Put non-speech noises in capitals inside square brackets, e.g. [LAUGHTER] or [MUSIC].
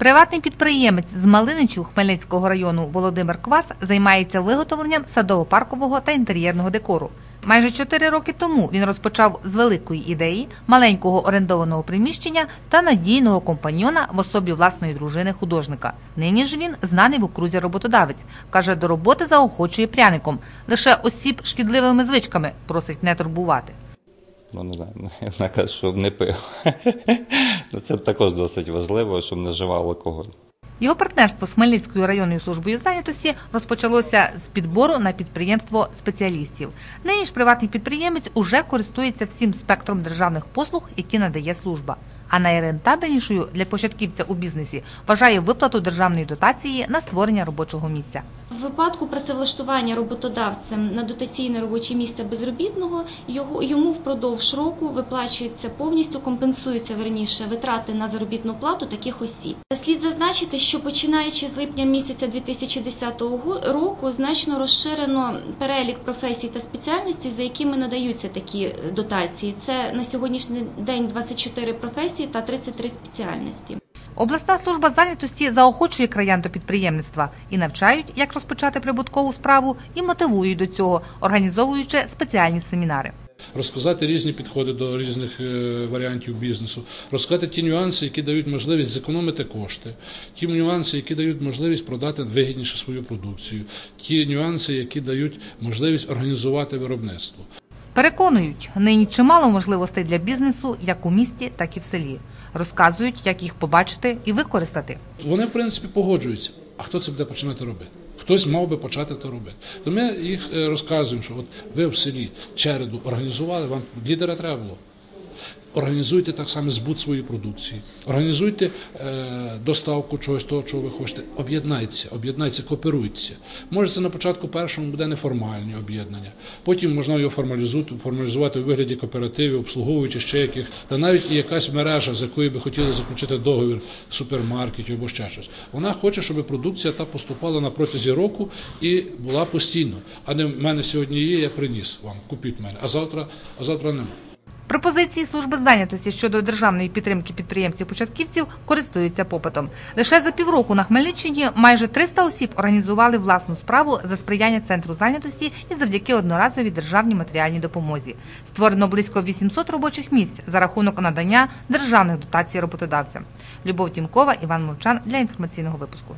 Приватний підприємець з Малиничів Хмельницького району Володимир Квас займається виготовленням садово-паркового та інтер'єрного декору. Майже чотири роки тому він розпочав з великої ідеї маленького орендованого приміщення та надійного компаньйона в особі власної дружини художника. Нині ж він знаний в окрузі роботодавець. каже, до роботи заохочує пряником. Лише осіб шкідливими звичками просить не турбувати. Ну, не знаю, [LAUGHS] вона каже, щоб не пив. [LAUGHS] Ну, Це також досить важливо, щоб не вживав алкоголь. Його партнерство з Хмельницькою районною службою зайнятості розпочалося з підбору на підприємство спеціалістів. Нині ж приватний підприємець уже користується всім спектром державних послуг, які надає служба. А найрентабельнішою для початківця у бізнесі вважає виплату державної дотації на створення робочого місця. В випадку працевлаштування роботодавцем на дотаційне робоче місце безробітного його йому впродовж року виплачується повністю компенсуються верніше витрати на заробітну плату таких осіб. Слід зазначити, що починаючи з липня місяця 2010 року значно розширено перелік професій та спеціальностей, за якими надаються такі дотації. Це на сьогоднішній день 24 професії та 33 спеціальності. Обласна служба зайнятості заохочує краян до підприємництва і навчають, як розпочати прибуткову справу, і мотивують до цього, організовуючи спеціальні семінари. розказати різні підходи до різних е, варіантів бізнесу, розказати ті нюанси, які дають можливість зекономити кошти, ті нюанси, які дають можливість продати вигідніше свою продукцію, ті нюанси, які дають можливість організувати виробництво. Переконують, нині чимало можливостей для бізнесу як у місті, так і в селі. Розказують, як їх побачити і використати. Вони, в принципі, погоджуються. А хто це буде починати робити? Хтось мав би почати це робити. То ми їх е, розказуємо, що от ви в селі череду організували, вам лідера треба було. Організуйте так само збут своєї продукції, організуйте е, доставку чогось того, чого ви хочете. Об'єднайтеся, об'єднайтеся, кооперуйтеся. Може, це на початку першому буде неформальні об'єднання. Потім можна його формалізувати, формалізувати у вигляді кооперативів, обслуговуючи ще яких, та навіть і якась мережа, з якою би хотіли заключити договір супермаркетів або ще щось. Вона хоче, щоб продукція та поступала на протязі року і була постійно. А не в мене сьогодні є, я приніс вам, купіть мене, а завтра, а завтра нема. Пропозиції служби зайнятості щодо державної підтримки підприємців-початківців користуються попитом. Лише за півроку на Хмельниччині майже 300 осіб організували власну справу за сприяння центру зайнятості і завдяки одноразовій державній матеріальній допомозі. Створено близько 800 робочих місць за рахунок надання державних дотацій роботодавцям. Любов Тімкова, Іван Мовчан для інформаційного випуску.